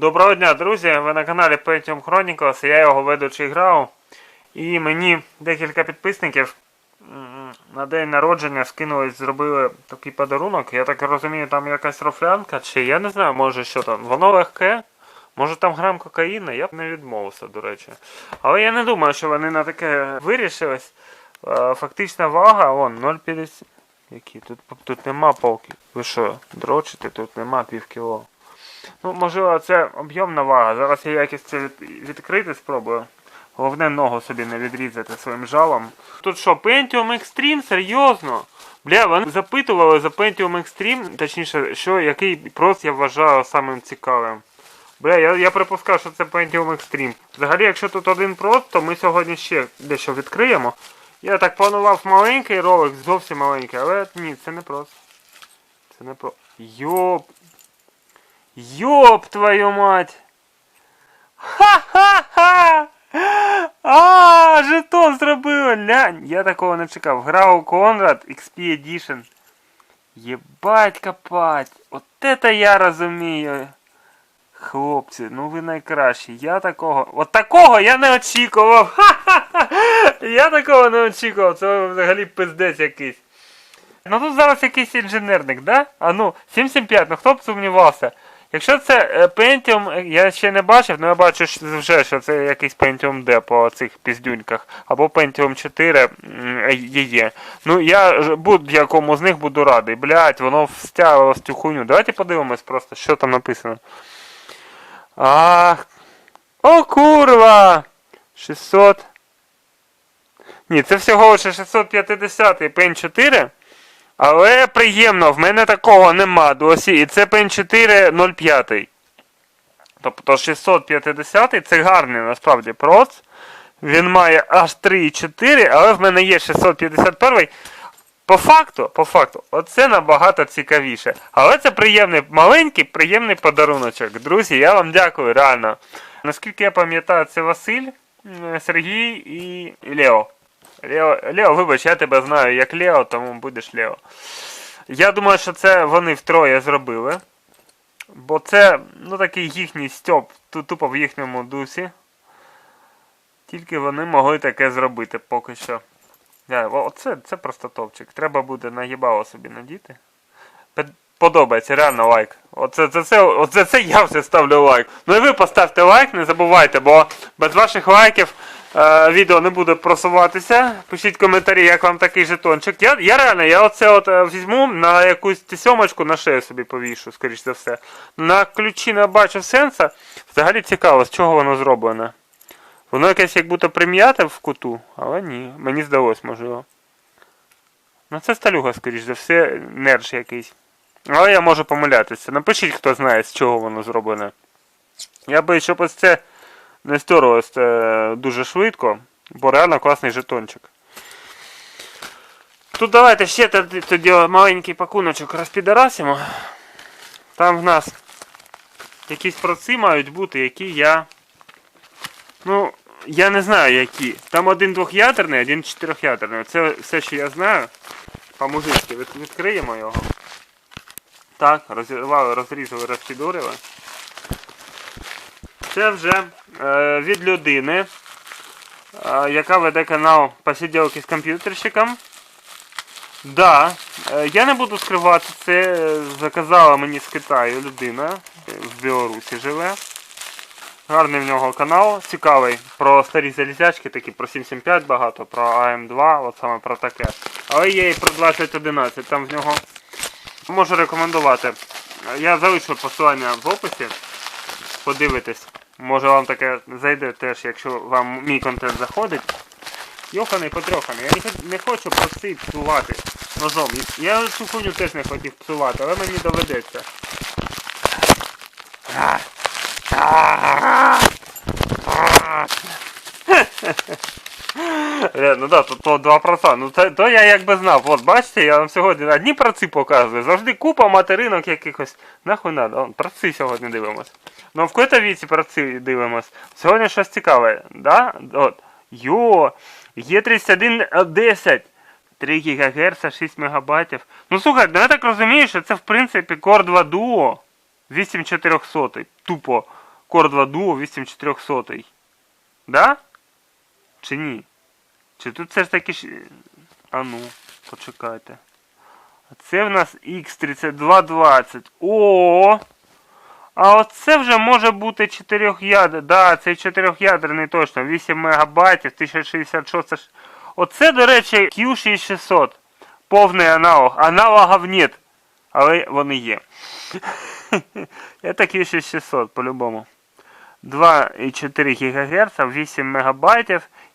Доброго дня, друзі! Ви на каналі Pentium Chronicles, я його ведучий грав. І мені декілька підписників на день народження скинули, зробили такий подарунок. Я так розумію, там якась рофлянка, чи я не знаю, може що там. Воно легке, може там грам кокаїна, я б не відмовився, до речі. Але я не думаю, що вони на таке вирішились. Фактична вага, вон, 0,50. Які? Тут, тут нема полки. Ви що, дрочите? Тут нема пів кіло. Ну, можливо, це об'ємна вага. Зараз я якось це відкрити спробую. Головне ногу собі не відрізати своїм жалом. Тут що, Pentium Extreme? Серйозно? Бля, вони запитували за Pentium Extreme, точніше, що, який прост я вважаю самим цікавим. Бля, я, я припускав, що це Pentium Extreme. Взагалі, якщо тут один прост, то ми сьогодні ще дещо відкриємо. Я так планував маленький ролик, зовсім маленький, але ні, це не прост. Це не про. Йоп. Ёб твою мать! Ха-ха-ха! А, жетон зробили! Лянь! Я такого не чекав. Гра у Конрад XP Edition. Єбать копать! От это я розумію. Хлопці, ну ви найкращі. Я такого. От такого я не очікував! Ха-ха-ха! Я такого не очікував. Це взагалі пиздець якийсь. Ну тут зараз якийсь інженерник, да? А ну, 775, ну хто б сумнівався. Якщо це е, Pentium, е, я ще не бачив, але я бачу вже, що це якийсь Pentium D по цих піздюньках. Або Pentium 4 м, е, є. Ну я будь-якому з них буду радий. Блять, воно встяло цю хуйню. Давайте подивимось просто, що там написано. Ах. О, курва! 600. Ні, це всього лише 650 Pen 4. Але приємно, в мене такого нема досі. І це Pen 4 05. Тобто 650 це гарний насправді проц. Він має аж 3,4, але в мене є 651. По факту, по факту, оце набагато цікавіше. Але це приємний, маленький, приємний подаруночок. Друзі, я вам дякую, реально. Наскільки я пам'ятаю, це Василь, Сергій і Лео. Лео, Лео, вибач, я тебе знаю як Лео, тому будеш Лео. Я думаю, що це вони втроє зробили. Бо це, ну, такий їхній стьоп, ту- тупо в їхньому дусі. Тільки вони могли таке зробити поки що. Оце, це просто топчик. Треба буде наїбало собі надіти. Подобається, реально лайк. Оце, це, це, оце це я все ставлю лайк. Ну і ви поставте лайк, не забувайте, бо без ваших лайків відео не буде просуватися. Пишіть коментарі, як вам такий жетончик. Я, я реально, я оце от е, візьму на якусь сьомочку на шею собі повішу, скоріш за все. На ключі не бачу сенса. Взагалі цікаво, з чого воно зроблене. Воно якесь як будто прим'яте в куту, але ні, мені здалось, можливо. Ну це сталюга, скоріш за все, нерж якийсь. Але я можу помилятися. Напишіть, хто знає, з чого воно зроблене. Я боюсь, щоб ось це не стерлось е, дуже швидко, бо реально класний жетончик. Тут давайте ще тоді, маленький пакуночок розпідарасимо. Там в нас якісь проци мають бути, які я. Ну, я не знаю які. Там один двох'ядерний, один чотирьох'ядерний. Це все, що я знаю. По-мужицьки відкриємо його. Так, розірвали, розрізали, розпідурили. Це вже е, від людини, е, яка веде канал Посиділки з комп'ютерщиком. Да, е, я не буду скривати, це заказала мені з Китаю людина, в Білорусі живе. Гарний в нього канал, цікавий. Про старі залізячки, такі про 775 багато, про АМ2, от саме про таке. Але є і про 2011, там в нього можу рекомендувати. Я залишу посилання в описі. Подивитесь. Може вам таке зайде теж, якщо вам мій контент заходить. Йоханий потрьоханий. Я не, хочу простий псувати ножом. Я цю хуйню теж не хотів псувати, але мені доведеться. Е, Ну да, то, два проца. Ну то, то я якби знав. От бачите, я вам сьогодні одні праці показую. Завжди купа материнок якихось. Нахуй надо. Он, праці сьогодні дивимось. Ну в коїй віці праці дивимось. Сьогодні щось цікаве, да? От. Йо, є 3110. 3 ГГц, 6 МБ. Ну слухай, ну я так розумію, що це в принципі Core 2 Duo 8400. Тупо. Core 2 Duo 8400. Да? Чи ні? Чи тут все ж таки. ж- А ну, почекайте. Це в нас X3220. О! А оце вже може бути 4 ядер. Да, цей 4 ядерний точно. 8 МБ, 1066. Оце, до речі, Q6600. Повний аналог. Аналогів нет. Але вони є. Это Q6600 по-любому. 2,4 ГГц, 8 МБ,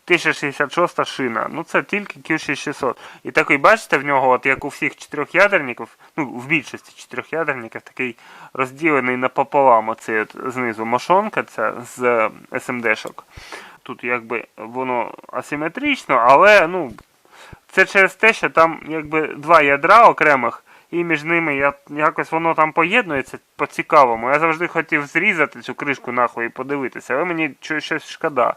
1066 шина. Ну це тільки Q6600. І такий, бачите, в нього, от як у всіх чотирьохядерників, ну в більшості чотирьохядерників, такий розділений напополам. Оцей от знизу мошонка ця з е, SMD-шок. Тут якби воно асиметрично, але ну, це через те, що там якби два ядра окремих, і між ними я, якось воно там поєднується по-цікавому. Я завжди хотів зрізати цю кришку нахуй і подивитися, але мені чо- щось шкода.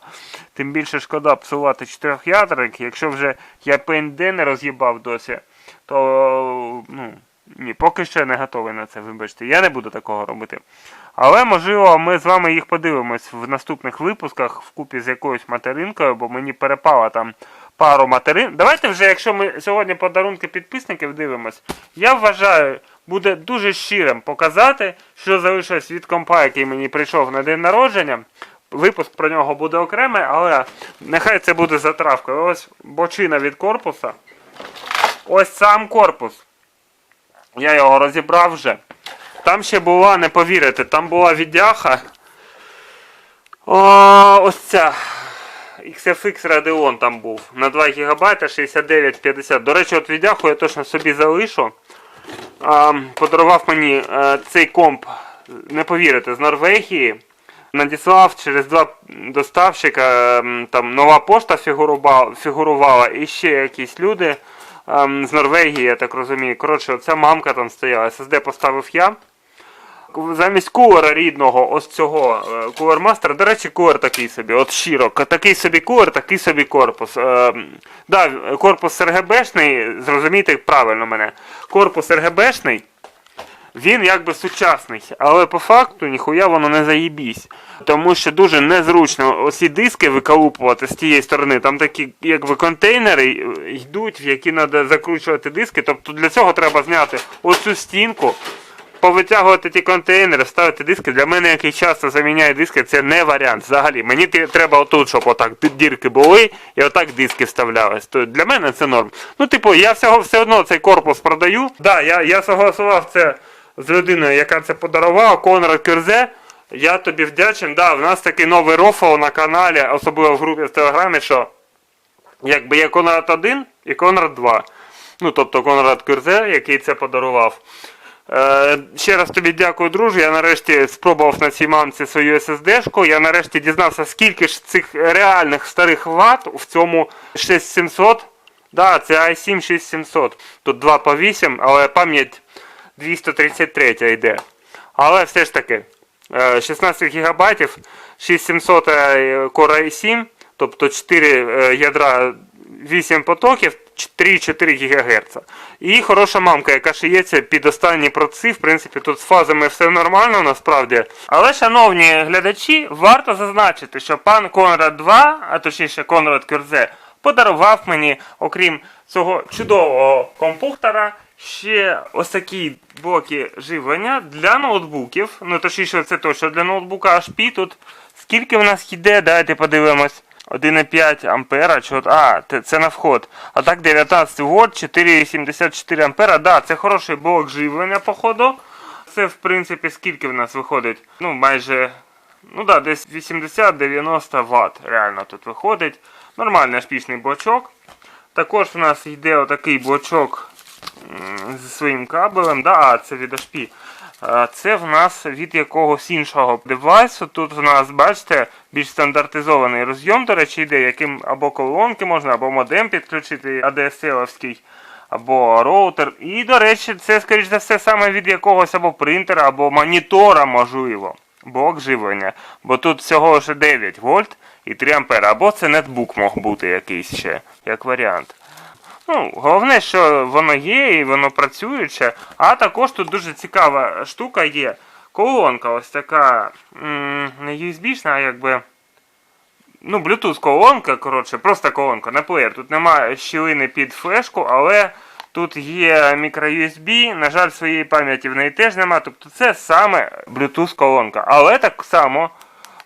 Тим більше шкода псувати чотирьохядерник. Якщо вже я ПНД не роз'їбав досі, то ну, ні, поки я не готовий на це, вибачте. Я не буду такого робити. Але можливо ми з вами їх подивимось в наступних випусках вкупі з якоюсь материнкою, бо мені перепало там пару материн. Давайте вже, якщо ми сьогодні подарунки підписників дивимось, я вважаю, буде дуже щирим показати, що залишилось від компа, який мені прийшов на день народження. Випуск про нього буде окремий, але нехай це буде затравкою. Ось бочина від корпуса. Ось сам корпус. Я його розібрав вже. Там ще була, не повірите, там була віддяха. О, ось ця. XFX Radeon там був. На 2 ГБ 6950. До речі, от віддяху я точно собі залишу. Подарував мені е, цей комп, не повірите, з Норвегії. Надіслав через два доставщика, там нова пошта фігурувала, і ще якісь люди з Норвегії, я так розумію. Коротше, оця мамка там стояла. SSD поставив я. Замість кулера рідного, ось цього е, кулер мастера, до речі, кулер такий собі, от щиро, такий собі кулер, такий собі корпус. Е, да, корпус РГБшний, зрозумійте правильно мене. Корпус РГБшний, він якби сучасний, але по факту ніхуя воно не заїбісь. Тому що дуже незручно оці диски виколупувати з тієї сторони. Там такі якби контейнери е, йдуть, в які треба закручувати диски. Тобто для цього треба зняти оцю стінку, повитягувати ті контейнери, ставити диски. Для мене, який часто заміняє диски, це не варіант взагалі. Мені треба отут, щоб отак дірки були і отак диски вставлялись. То для мене це норм. Ну, типу, я всього все одно цей корпус продаю. Да, я, я согласував це з людиною, яка це подарувала, Конрад Кюрзе. Я тобі вдячен. Да, в нас такий новий рофл на каналі, особливо в групі в Телеграмі, що якби є Конрад 1 і Конрад 2. Ну, тобто Конрад Кюрзе, який це подарував. Е, ще раз тобі дякую, друже. Я нарешті спробував на цій мамці свою SSD-шку. Я нарешті дізнався, скільки ж цих реальних старих ват в цьому 6700. Да, це i7 6700. Тут 2 по 8, але пам'ять 233 йде. Але все ж таки, е, 16 ГБ, 6700 е, Core i7, тобто 4 е, ядра 8 потоків, 3-4 ГГц. І хороша мамка, яка шиється під останні проци. В принципі, тут з фазами все нормально насправді. Але, шановні глядачі, варто зазначити, що пан Конрад 2, а точніше Конрад Кюрзе, подарував мені, окрім цього чудового компухтора, ще ось такі блоки живлення для ноутбуків. Ну, точніше, це точно для ноутбука HP тут. Скільки в нас йде, давайте подивимось. 1,5 ампера, а, це на вход. А так 19 вольт, 4,74 ампера. Да, це хороший блок живлення, походу. Це, в принципі, скільки в нас виходить? Ну, майже, ну да, десь 80-90 Вт реально тут виходить. Нормальний шпічний блочок. Також у нас йде отакий блочок зі своїм кабелем. Да, це від HP. Це в нас від якогось іншого девайсу. Тут в нас, бачите, більш стандартизований розйом, до речі, йде, яким або колонки можна, або модем підключити ADSL-овський, або роутер. І, до речі, це, скоріш за все, саме від якогось або принтера, або монітора, можливо. Блок живлення. Бо тут всього лише 9 вольт і 3 ампера. Або це нетбук мог бути якийсь ще, як варіант. Ну, головне, що воно є і воно працююче. А також тут дуже цікава штука є. колонка ось така не USB-шна, а якби. Ну, Bluetooth колонка, коротше, просто колонка, не плеєр. Тут немає щілини під флешку, але тут є microUSB. На жаль, своєї пам'яті в неї теж немає. Тобто це саме Bluetooth колонка. Але так само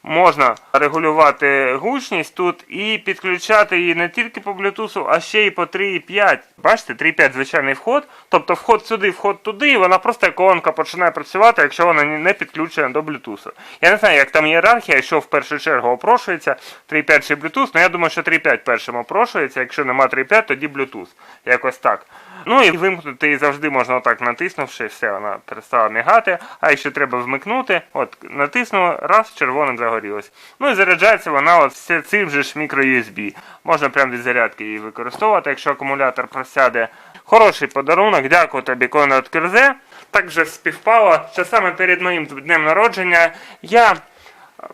можна регулювати гучність тут і підключати її не тільки по Bluetooth, а ще й по 3.5. Бачите, 3.5 звичайний вход. Тобто вход сюди, вход туди, і вона просто колонка починає працювати, якщо вона не підключена до Bluetooth. Я не знаю, як там ієрархія, що в першу чергу опрошується 3.5 чи Bluetooth, але я думаю, що 3.5 першим опрошується, якщо нема 3.5, тоді Bluetooth. Якось так. Ну і вимкнути її завжди можна отак натиснувши, все, вона перестала мігати. А якщо треба вмикнути, от натиснула, раз, червоним загорілось. Ну і заряджається вона от все цим же ж мікро-USB. Можна прямо від зарядки її використовувати, якщо акумулятор просяде. Хороший подарунок, дякую тобі, Конрад Кирзе. Так же співпало, що саме перед моїм днем народження я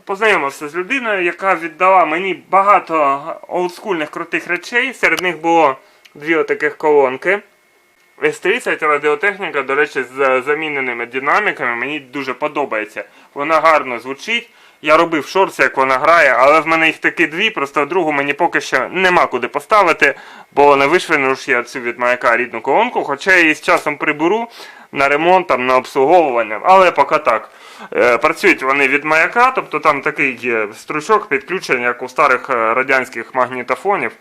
познайомився з людиною, яка віддала мені багато олдскульних крутих речей. Серед них було дві отаких колонки. S30 радіотехніка, до речі, з заміненими динаміками, мені дуже подобається. Вона гарно звучить. Я робив шорс, як вона грає, але в мене їх таки дві, просто другу мені поки що нема куди поставити, бо не вишвину ж я цю від маяка рідну колонку, хоча я її з часом приберу на ремонт, там, на обслуговування, але поки так. Е, працюють вони від маяка, тобто там такий є стручок підключення, як у старих е, радянських магнітофонів.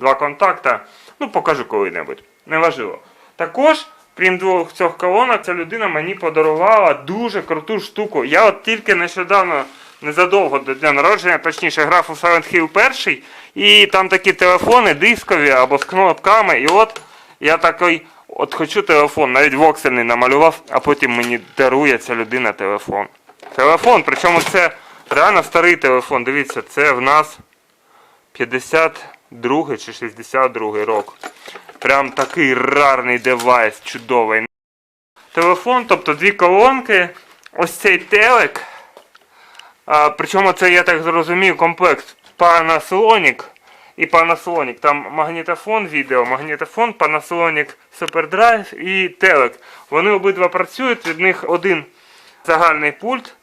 Два контакта. Ну, покажу коли-небудь. Неважливо. Також, крім двох цих колонок, ця людина мені подарувала дуже круту штуку. Я от тільки нещодавно, незадовго до дня народження, точніше, грав у Silent Hill 1, і там такі телефони дискові або з кнопками. І от я такий, от хочу телефон, навіть воксельний намалював, а потім мені дарує ця людина телефон. Телефон, причому це реально старий телефон. Дивіться, це в нас 52 чи 62 рок. Прям такий рарний девайс, чудовий. Телефон, тобто дві колонки, ось цей телек. А, причому це, я так зрозумів, комплект Panasonic і Panasonic. Там магнітофон відео, магнітофон, Panasonic SuperDrive і телек. Вони обидва працюють, від них один загальний пульт.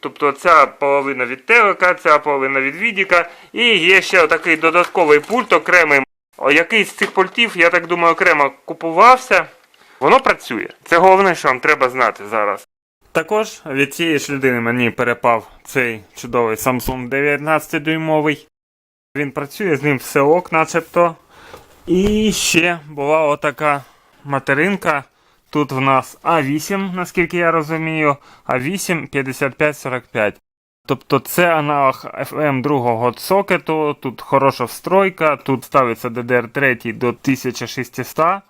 Тобто ця половина від телека, ця половина від відіка. І є ще такий додатковий пульт окремий. Який з цих пультів, я так думаю, окремо купувався. Воно працює. Це головне, що вам треба знати зараз. Також від цієї ж людини мені перепав цей чудовий Samsung 19-дюймовий. Він працює, з ним все ок, начебто. І ще була отака материнка. Тут в нас А8, наскільки я розумію, А8 5545. Тобто це аналог FM другого сокету, тут хороша встройка, тут ставиться DDR3 до 1600.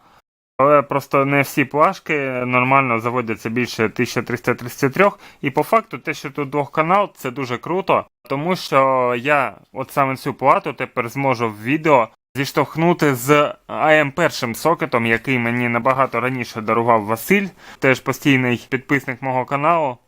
Але просто не всі плашки нормально заводяться більше 1333. І по факту те, що тут двохканал, це дуже круто, тому що я от саме цю плату тепер зможу в відео зіштовхнути з ам першим сокетом, який мені набагато раніше дарував Василь, теж постійний підписник мого каналу.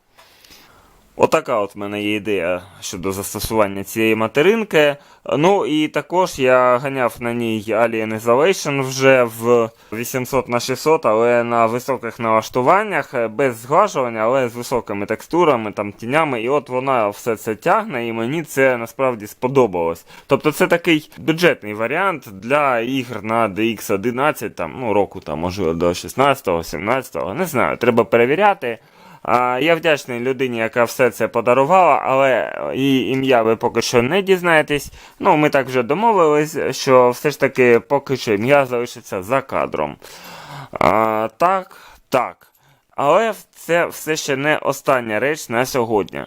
Отака от мене є ідея щодо застосування цієї материнки. Ну і також я ганяв на ній Alien Isolation вже в 800 на 600, але на високих налаштуваннях, е, без зглажування, але з високими текстурами, там тінями. І от вона все це тягне, і мені це насправді сподобалось. Тобто це такий бюджетний варіант для ігр на DX11, там, ну, року там, можливо, до 16-го, 17-го, не знаю, треба перевіряти. Я вдячний людині, яка все це подарувала, але її ім'я ви поки що не дізнаєтесь. Ну, ми так вже домовились, що все ж таки поки що ім'я залишиться за кадром. А, Так, так. Але це все ще не остання реч на сьогодні.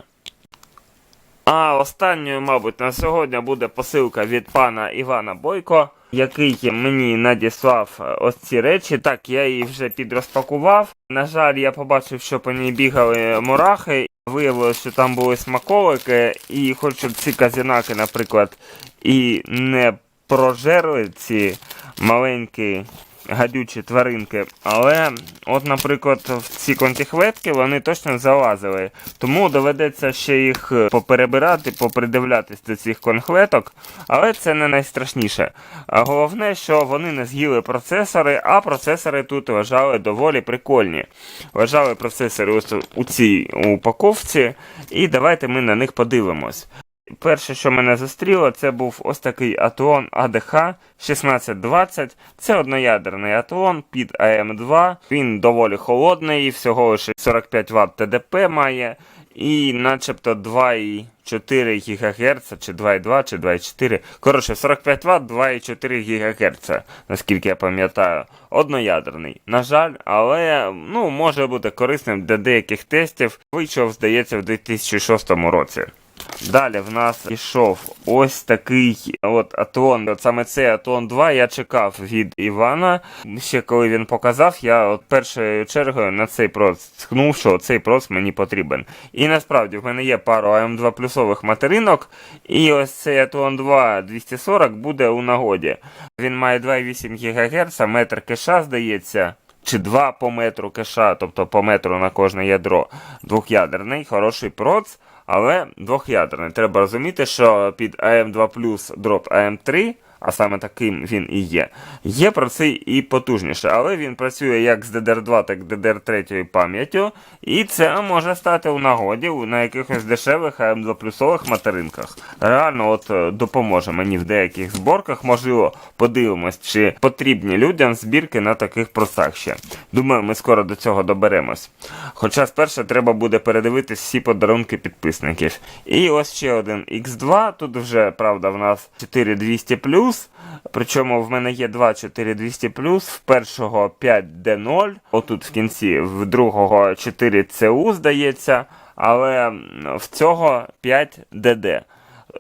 А останньою, мабуть, на сьогодні буде посилка від пана Івана Бойко, який мені надіслав е, ось ці речі. Так, я її вже підрозпакував. На жаль, я побачив, що по ній бігали мурахи. Виявилося, що там були смаколики, і хоч ці казінаки, наприклад, і не прожерли ці маленькі гадючі тваринки. Але, от, наприклад, в ці контіхветки вони точно залазили. Тому доведеться ще їх е, поперебирати, попридивлятись до цих конхветок. Але це не найстрашніше. А головне, що вони не з'їли процесори, а процесори тут лежали доволі прикольні. Лежали процесори ось у цій упаковці, і давайте ми на них подивимось. Перше, що мене зустріло, це був ось такий Атеон ADH 1620. Це одноядерний Атеон під АМ2. Він доволі холодний, всього лише 45 Вт ТДП має. І начебто 2,4 ГГц, чи 2,2, чи 2,4. Коротше, 45 Вт, 2,4 ГГц, наскільки я пам'ятаю. Одноядерний. На жаль, але ну, може бути корисним для деяких тестів. Вийшов, здається, в 2006 році. Далі в нас пішов ось такий от Атон. От саме цей Атон 2 я чекав від Івана. Ще коли він показав, я от першою чергою на цей прос тхнув, що цей прос мені потрібен. І насправді в мене є пару АМ2 плюсових материнок, і ось цей Атон 2 240 буде у нагоді. Він має 2,8 ГГц, метр кеша, здається. Чи 2 по метру кеша, тобто по метру на кожне ядро. Двох'ядерний, хороший проц, але двох'ядерний. Треба розуміти, що під AM2 дроп AM3, а саме таким він і є, є проци і потужніше, але він працює як з DDR2, так і DDR3 пам'яттю, і це може стати у нагоді на якихось дешевих AM2 плюсових материнках. Реально от е, допоможе мені в деяких зборках, можливо, подивимось, чи потрібні людям збірки на таких процах ще. Думаю, ми скоро до цього доберемось. Хоча спершу треба буде передивитись всі подарунки підписників. І ось ще один X2. Тут вже, правда, в нас 4200 Причому в мене є два 4200 в першого 5D0, отут в кінці, в другого 4CU, здається, але в цього 5DD.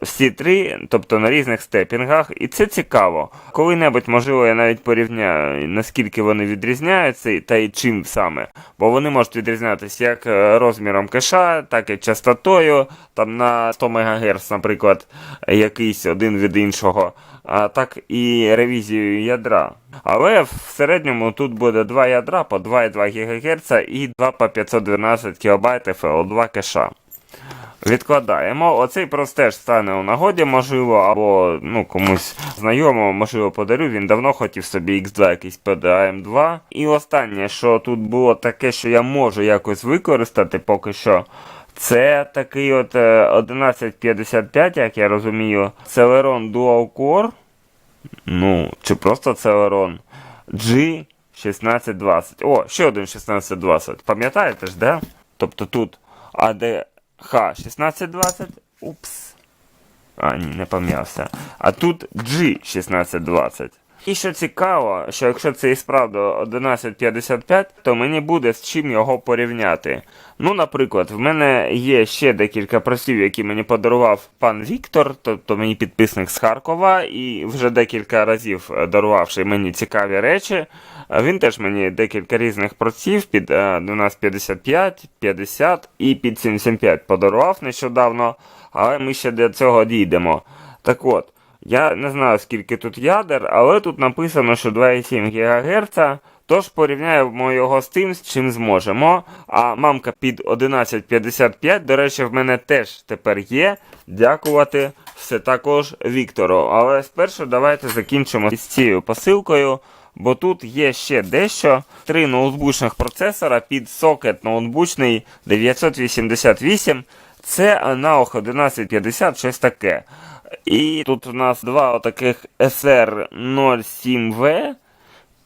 Всі три, тобто на різних степінгах, і це цікаво. Коли-небудь, можливо, я навіть порівняю, наскільки вони відрізняються та й чим саме. Бо вони можуть відрізнятися як е, розміром кеша, так і частотою, там на 100 МГц, наприклад, якийсь один від іншого, а так і ревізією ядра. Але в середньому тут буде два ядра по 2,2 ГГц і 2 по 512 КБ FL2 кеша. Відкладаємо. Оцей просто теж стане у нагоді, можливо, або ну, комусь знайомому, можливо, подарю. Він давно хотів собі X2 якийсь PDAM 2. І останнє, що тут було таке, що я можу якось використати поки що. Це такий от е, 1155, як я розумію, Celeron Dual Core. Ну, чи просто Celeron G1620. О, ще один 1620. Пам'ятаєте ж, да? Тобто тут AD Х1620. Упс. А, ні, не пом'явся. А тут G1620. І що цікаво, що якщо це і справді 1155, то мені буде з чим його порівняти. Ну, наприклад, в мене є ще декілька просів, які мені подарував пан Віктор, тобто мій підписник з Харкова, і вже декілька разів дарувавши мені цікаві речі. Він теж мені декілька різних праців під е, до нас 55, 50 і під 75 подарував нещодавно, але ми ще до цього дійдемо. Так от, я не знаю скільки тут ядер, але тут написано, що 2,7 ГГц. Тож порівняємо його з тим, з чим зможемо. А мамка під 1155, до речі, в мене теж тепер є. Дякувати все також Віктору. Але спершу давайте закінчимо з цією посилкою. Бо тут є ще дещо. Три ноутбучних процесора під сокет ноутбучний 988. Це Naoh 1150, щось таке. І тут у нас два отаких SR07V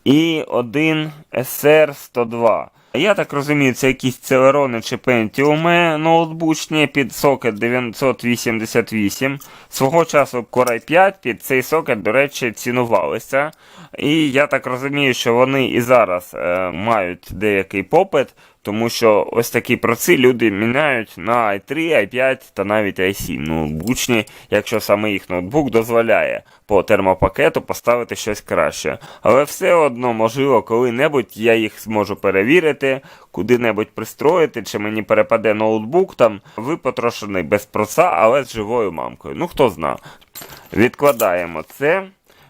і один SR102. Я так розумію, це якісь Celeron чи Pentium ноутбучні під сокет 988. Свого часу Core i5 під цей сокет, до речі, цінувалися. І я так розумію, що вони і зараз е, мають деякий попит, тому що ось такі проци люди міняють на i3, i5 та навіть i7 ноутбучні, якщо саме їх ноутбук дозволяє по термопакету поставити щось краще. Але все одно, можливо, коли-небудь я їх зможу перевірити, куди-небудь пристроїти, чи мені перепаде ноутбук там випотрошений без проца, але з живою мамкою. Ну хто зна. Відкладаємо це.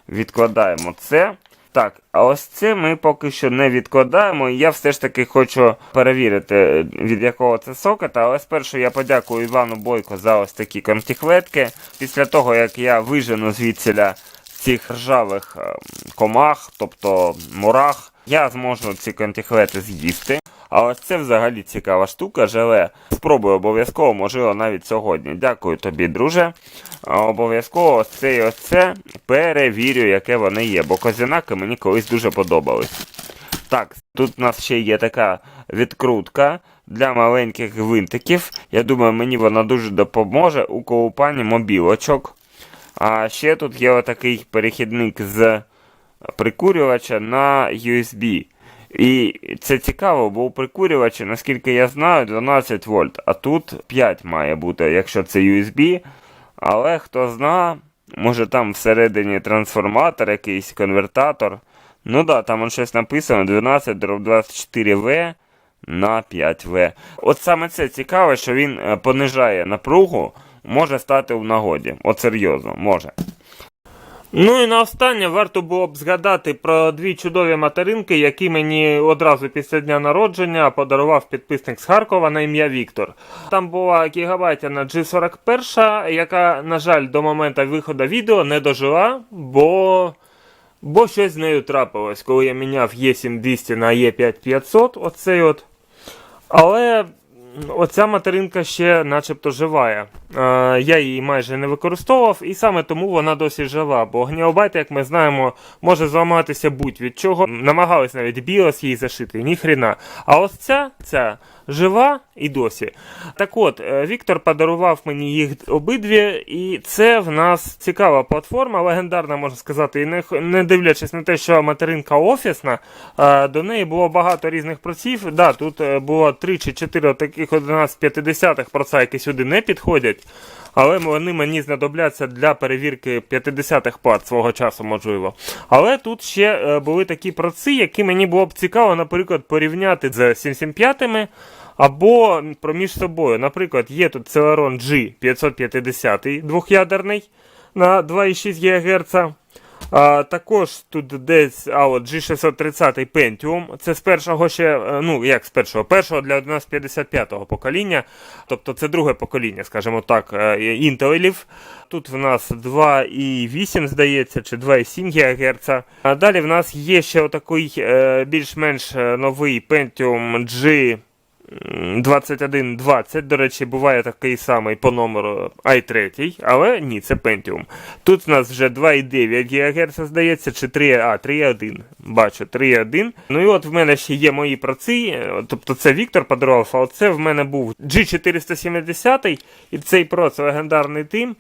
Відкладаємо це. Так, а ось це ми поки що не відкладаємо. Я все ж таки хочу перевірити, від якого це сокета. Але спершу я подякую Івану Бойко за ось такі контіхветки. Після того, як я вижену звідсіля цих ржавих е, комах, тобто мурах, я зможу ці контіхлети з'їсти. А ось це взагалі цікава штука, желе. Спробую обов'язково, можливо, навіть сьогодні. Дякую тобі, друже. Обов'язково це і ось перевірю, яке вони є, бо козінаки мені колись дуже подобались. Так, тут у нас ще є така відкрутка для маленьких гвинтиків. Я думаю, мені вона дуже допоможе у колупанні мобілочок. А ще тут є отакий перехідник з прикурювача на USB. І це цікаво, бо у прикурювача, наскільки я знаю, 12 вольт, а тут 5 має бути, якщо це USB. Але хто зна, може там всередині трансформатор, якийсь конвертатор. Ну да, там он щось написано 12 24В на 5В. От саме це цікаво, що він е, понижає напругу, може стати в нагоді. От серйозно, може. Ну і на останнє варто було б згадати про дві чудові материнки, які мені одразу після дня народження подарував підписник з Харкова на ім'я Віктор. Там була гігабайтяна G41, яка, на жаль, до моменту виходу відео не дожила, бо. Бо щось з нею трапилось, коли я міняв E7200 на E5500, оцей от. Але оця материнка ще начебто живає. Е, я її майже не використовував, і саме тому вона досі жива. Бо гніобайт, як ми знаємо, може зламатися будь-від чого. Намагались навіть біос її зашити, ніхріна. А ось ця, ця жива і досі. Так от, е, Віктор подарував мені їх обидві, і це в нас цікава платформа, легендарна, можна сказати, і не, не дивлячись на те, що материнка офісна, е, до неї було багато різних проців. Да, тут е, було 3 чи 4 таких 1150-х проца, які сюди не підходять. Але вони мені знадобляться для перевірки 50-х плат свого часу, можливо. Але тут ще були такі проци, які мені було б цікаво, наприклад, порівняти з 775-ми або проміж собою. Наприклад, є тут Celeron G550 двох'ядерний на 2,6 ГГц. А, також тут десь а от G630 Pentium. Це з першого ще, е, ну як з першого, першого для 1155-го покоління. Тобто це друге покоління, скажімо так, інтелів. Тут в нас 2,8, здається, чи 2,7 ГГц. А далі в нас є ще отакий е, більш-менш е, новий Pentium G. М, 2120, до речі, буває такий самий по номеру i3, але ні, це Pentium. Тут у нас вже 2,9 ГГц, здається, чи 3, а, 3,1. Бачу, 3,1. Ну і от в мене ще є мої проці, тобто це Віктор подарував, а це в мене був G470, і цей проц легендарний тим,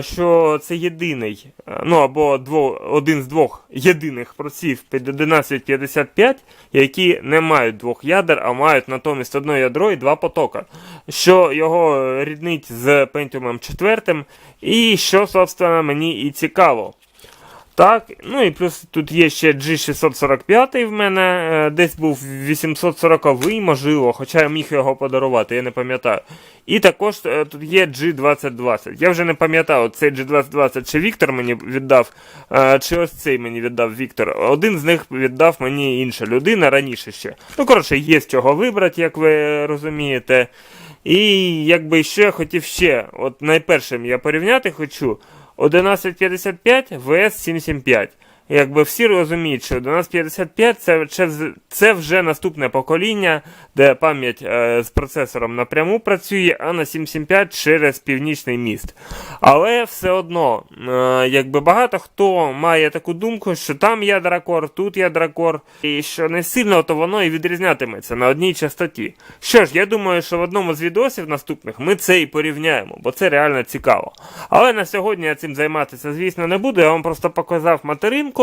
що це єдиний, ну або дво, один з двох єдиних проців під 1155, які не мають двох ядер, а мають натомість одне ядро і два потока, що його ріднить з Pentium 4, і що, собственно, мені і цікаво. Так, ну і плюс тут є ще G645 в мене, е, десь був 840-й, можливо, хоча я міг його подарувати, я не пам'ятаю. І також е, тут є G2020. Я вже не пам'ятаю, цей G2020 чи Віктор мені віддав, е, чи ось цей мені віддав Віктор. Один з них віддав мені інша людина раніше ще. Ну, коротше, є з чого вибрати, як ви розумієте. І якби ще хотів ще, от найпершим я порівняти хочу. 1155 VS 775. Якби всі розуміють, що 1155 це, це, це вже наступне покоління, де пам'ять е, з процесором напряму працює, а на 775 через північний міст. Але все одно, е, якби багато хто має таку думку, що там ядракор, тут ядракор, і що не сильно то воно і відрізнятиметься на одній частоті. Що ж, я думаю, що в одному з відосів наступних ми це і порівняємо, бо це реально цікаво. Але на сьогодні я цим займатися, звісно, не буду. Я вам просто показав материнку.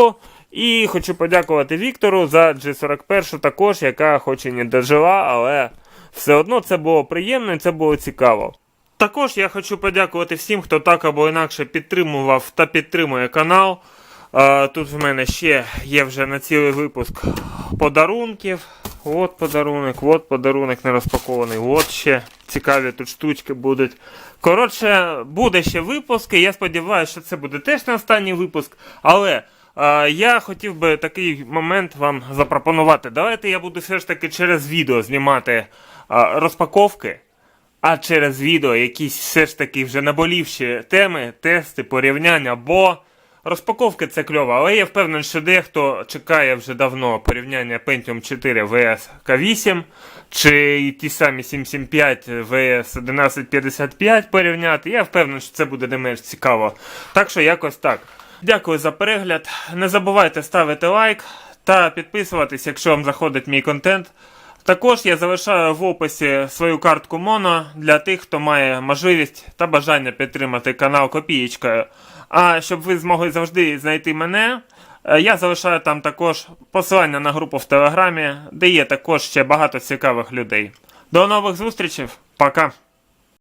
І хочу подякувати Віктору за G41 також, яка хоч і не дожила, але все одно це було приємно і це було цікаво. Також я хочу подякувати всім, хто так або інакше підтримував та підтримує канал. Тут в мене ще є вже на цілий випуск подарунків. От подарунок, от подарунок не розпакований, от ще цікаві тут штучки будуть. Коротше, буде ще випуск, і я сподіваюся, що це буде теж не останній випуск. Але я хотів би такий момент вам запропонувати. Давайте я буду все ж таки через відео знімати розпаковки, а через відео якісь все ж таки вже наболівші теми, тести, порівняння, бо розпаковки це кльово, але я впевнений, що дехто чекає вже давно порівняння Pentium 4 vs K8, чи ті самі 775 vs 1155 порівняти. Я впевнений, що це буде не менш цікаво. Так що якось так. Дякую за перегляд. Не забувайте ставити лайк та підписуватись, якщо вам заходить мій контент. Також я залишаю в описі свою картку Моно для тих, хто має можливість та бажання підтримати канал Копієчкою. А щоб ви змогли завжди знайти мене, е, я залишаю там також посилання на групу в Телеграмі, де є також ще багато цікавих людей. До нових зустрічей, пока!